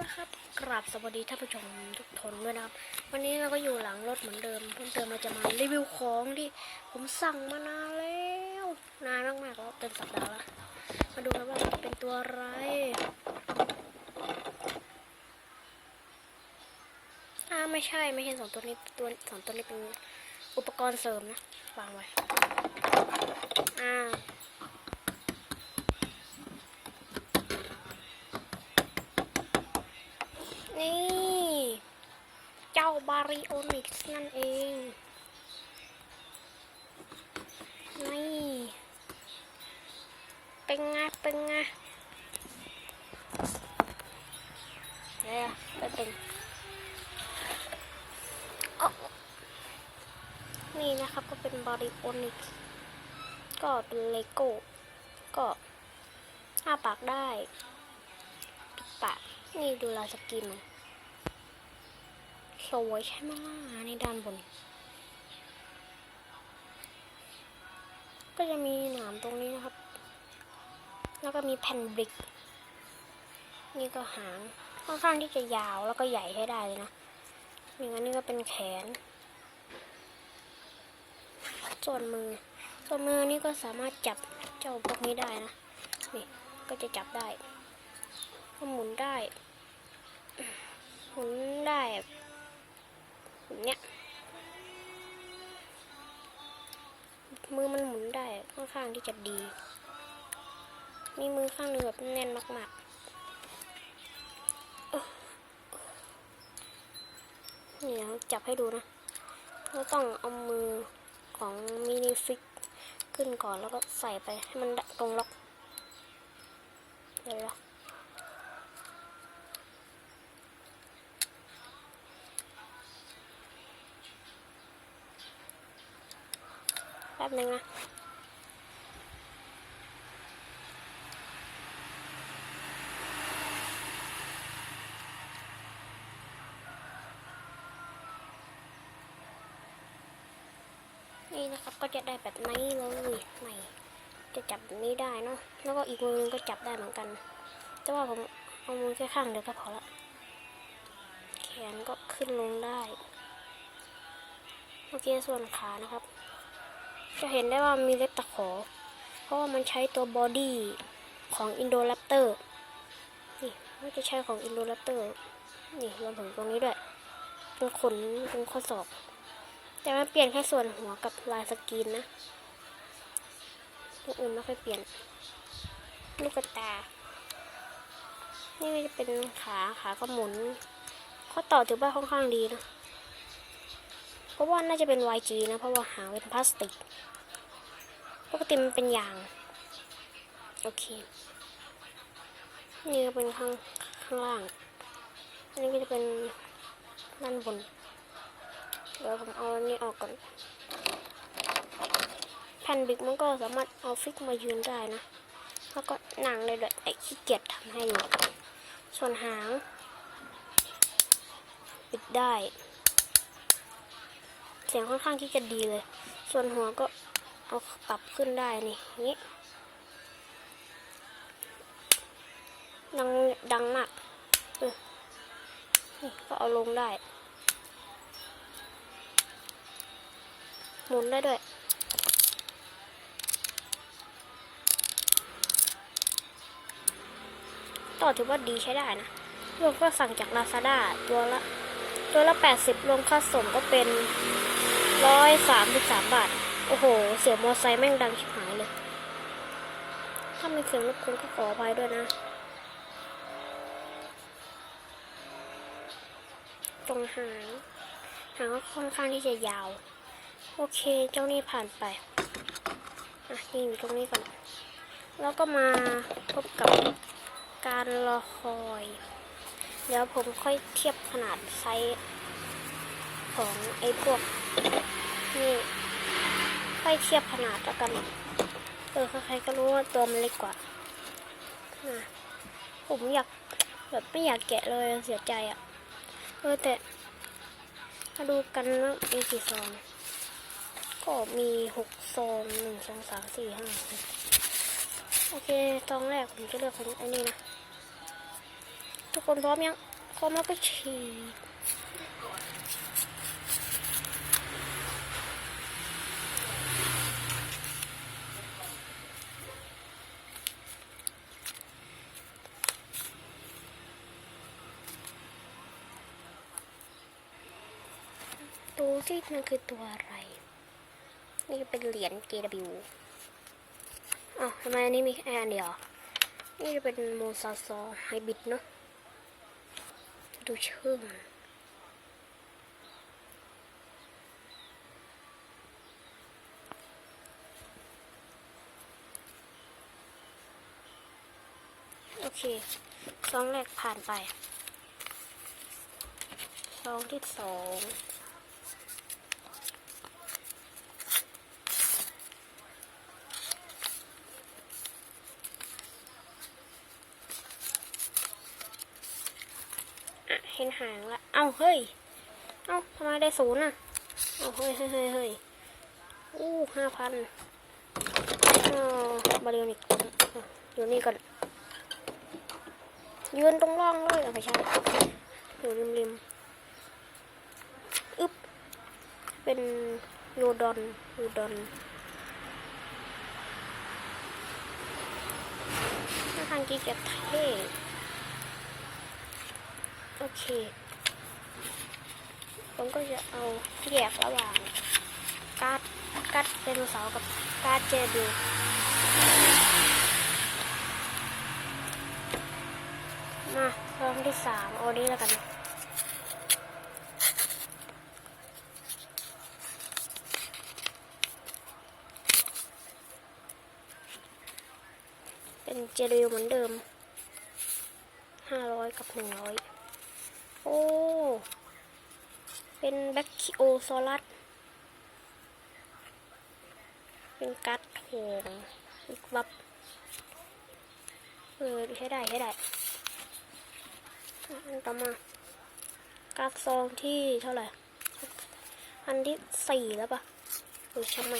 นะครับ กราบสวัสดีท่านผู้ชมทุกคนด้วยนะครับ วันนี้เราก็อยู่หลังรถเหมือนเดิมเพิ่มเติมเราจะมารีวิวของที่ผมสั่งมานานแล้วนานมากๆแล้วเป็นสัปดาห์ละมาดูกันว่าเป็นตัวอะไร อ่าไม่ใช่ไม่ใช่สองตัวนี้ตัวสองตัวนี้เป็นอุปกรณ์เสริมนะวางไว้ อ่า นี่ เจ้าบาริโอนิกส์นั่นเอง นี่ เป็นไง เป็นไงเนี่ยเป็นเป็นอ๊ะนี่นะครับก็เป็นบาริโอนิกส์ก็เป็นเลโก้ ก็ห้าปากได้ นี่ดูลายสกินมันสวยใช่ไหมล่ะในด้านบน ก็จะมีหนามตรงนี้นะครับ แล้วก็มีแผ่นบริก นี่ก็หางค่อนข้างที่จะยาวแล้วก็ใหญ่ให้ได้เลยนะอย่างนั้นนี่ก็เป็นแขน ส่วนมือ ส่วนมือนี่ก็สามารถจับเจ้าพวกนี้ได้นะ นี่ก็จะจับได้ ก็หมุนได้หมุนได้แบบเนี้ยมือมันหมุนได้ค่อนข้างที่จะดี มีมือข้างหนึ่งแบบแน่นมากๆเอ้อนี่เราจับให้ดูนะเราต้องเอามือของมินิฟิกขึ้นก่อนแล้วก็ใส่ไปให้มันตรงล็อกเดี๋ยวนะแป๊บนึงนะนี่นะครับก็จะได้แบบนี้เลยนี่จะจับแบบนี้ได้เนาะแล้วก็อีกมือนึงก็จับได้เหมือนกัน แต่ว่าผมเอามือแค่ข้างเดียวก็พอละแขนก็ขึ้นลงได้ โอเคส่วนขานะครับ จะเห็นได้ว่ามีเล็บตะขอ เพราะว่ามันใช้ตัวบอดี้ของอินโด r รปเตอร์นี่มันจะใช้ของอินโด r รปเตอร์นี่รวมถึงตรงนี้ด้วยเป็นขนเป็นข้อศอก แต่มันเปลี่ยนแค่ส่วนหัวกับลายสกรีนนะตรงอื่นไม่ค่อยเปลี่ยน ลูกตา นี่จะเป็นขาขาก็หมุนข้อต่อถือว่าค่อนข้างดีนะ เพราะว่าน่าจะเป็น YG นะ เพราะว่าหางเป็นพลาสติก ปกติมันเป็นยาง โอเค นี่ก็เป็นข้างข้างล่าง อันนี้ก็จะเป็นด้านบน เดี๋ยวผมเอาอันนี้ออกก่อน แผ่นบิ๊กมันก็สามารถเอาฟิกมายืนได้นะ แล้วก็หนังเลยด้วยไอ้ขี้เกียจทำให้อยู่ส่วนหาง ปิดได้ เสียงค่อนข้างที่จะดีเลย ส่วนหัวก็ เอาปรับขึ้นได้นี่นี้ดังดังมากเออนี่ก็เอาลงได้ หมุนได้ด้วยต่อถือว่าดีใช้ได้นะรวมก็สั่งจาก Lazada ตัวละ ตัวละ 80 รวมค่าส่งก็เป็น 133 บาท โอ้โห เสียงมอไซค์แม่งดังชิบหายเลย ถ้ามีเสียงรบกวนก็ขออภัยด้วยนะ ตรงหางหางก็ค่อนข้างที่จะยาว โอเค เจ้านี่ผ่านไป อะนี่อยู่ตรงนี้ก่อน แล้วก็มาพบกับการรอคอย เดี๋ยวผมค่อยเทียบขนาดไซส์ของไอ้พวกนี่ อยเทียบขนาดแล้วกัน เออใครๆก็รู้ว่าตัวมันเล็กกว่านะผมอยากแบบไม่อยากแกะเลยเสียใจอะ่ะ เออแต่มาดูกันว่ามีกี่ซอง ก็มีหกซองหนึ่งสองสามสี่ห้าโอเคซองแรกผมจะเลือกคนอ้นี่นะ ทุกคนพร้อมยังคมแล้วก็ฉีด ดูที่มันคือตัวอะไร นี่เป็นเหรียญ GW อ้าวทำไมอันนี้มีแค่อันเดียว นี่จะเป็นโมซาซอไฮบิดเนาะ ดูชื่อมโอเค ซองแรกผ่านไป ซองที่สอง ห็นหางละ เอ้าเฮ้ย เอ้าทำไมได้ศูนย์อะเอ้าเฮ้ยเฮ้ยเฮ้ยเฮ้ยอู้ห้าพันอ๋อบาริโอนิกอยู่นี่ก่อน ยืนตรงร่องเลยเอาไปใช่อยู่ริมริมอึ๊บ เป็นยูดอนยูดอนหน้าทางกีเก็บเท่ เค ผมก็จะเอาแยกระหว่างการ์ดการ์ดไดโนเสาร์กับการ์ดเจดูมาลองที่สามเอานี้แล้วกันเป็นเจริวเหมือนเดิมห้าร้อยกับหนึ่งร้อย อ้ เป็นแบคคิโอซอรัส เป็นกัดโถงอีกวับ เออใช้ได้ใช้ได้อันต่อมากัดซองที่เท่าไหร่ อันที่สี่แล้วปะหรือช่ไหม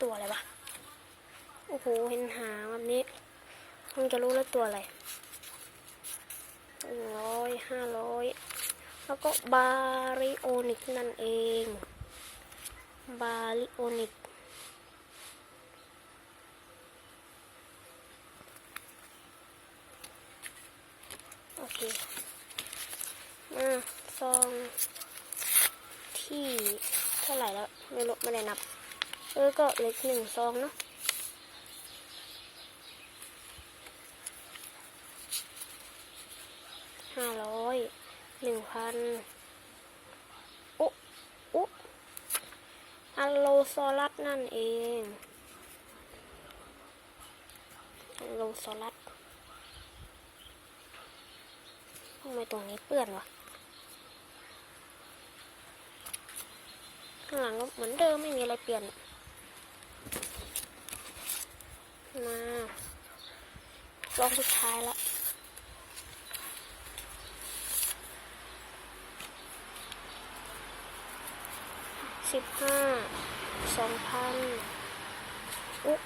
ตัวอะไรวะ โอ้โหเห็นหางแบบนี้คงจะรู้แล้วตัวอะไรหนึ่งร้อยห้าร้อยแล้วก็บาริโอนิกนั่นเอง บาริโอนิกโอเค มาซองที่เท่าไหร่แล้ว ไม่รู้ไม่ได้นับ เออ ก็เล็กหนึ่งซองเนาะ ห้าร้อย หนึ่ง พันอุ๊อุ๊อัลโลซอรัสนั่นเองอัลโลซอรัสทำไมตรงนี้เปื้อนวะข้างหลังก็เหมือนเดิมไม่มีอะไรเปลี่ยน มาลองสุดท้ายละ สิบห้าสองพันอุ๊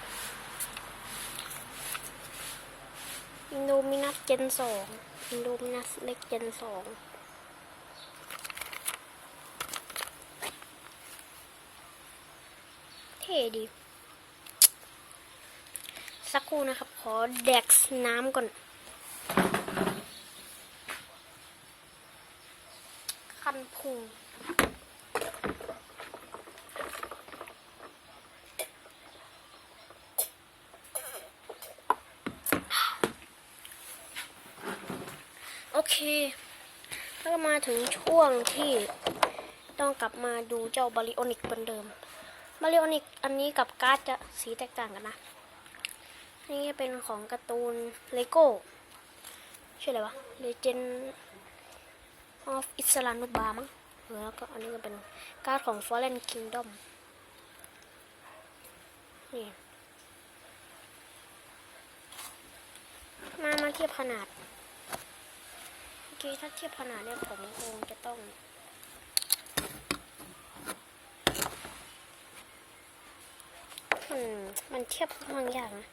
อินโดมินัสเจนสองอินโดมินัสเล็กเจนสองเท่ดี สักครู่นะครับ ขอแดกน้ำก่อน คันพุง โอเค แล้วมาถึงช่วงที่ต้องกลับมาดูเจ้าบาริโอนิกเหมือนเดิม บาริโอนิกอันนี้กับการ์ดจะสีแตกต่างกันนะ นี่เป็นของการ์ตูนเลโก้ชื่ออะไรวะ Legend of i s l a n u b a มั้งแล้วก็อันนี้ก็เป็นการ์ดของ Fallen Kingdom นี่ มามาเทียบขนาด เคถ้าเทียบขนาดเนี่ยผมคงจะต้องอืมมันเทียบค่อนยากนะ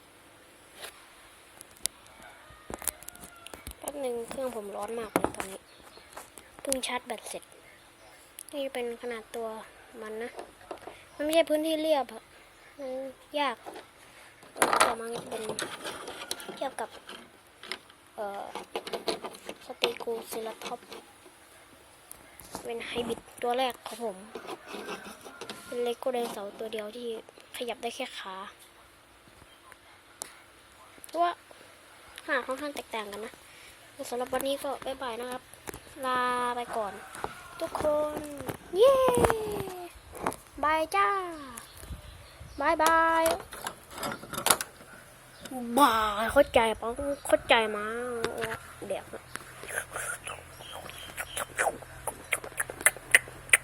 แป๊บหนึ่งเครื่องผมร้อนมากเลยตอนนี้พึ่งชาร์จแบตเสร็จ นี่เป็นขนาดตัวมันนะ มันไม่ใช่พื้นที่เรียบอะมันยากต่วมันเป็นเทียบกับ เอ่อ สตีกูซิลท็อปเป็นไฮบิดตัวแรกของผม เป็นเลโก้ไดนเสาตัวเดียวที่ขยับได้แค่ขาเพราะว่าขนาค่อนข้างแตกต่างกันนะสำหรับวันนี้ก็บ๊ายบายนะครับ ลาไปก่อน ทุกคน เย้บายจ้าบายบายบายเข้าใจปะเข้าใจมาเดี๋ยว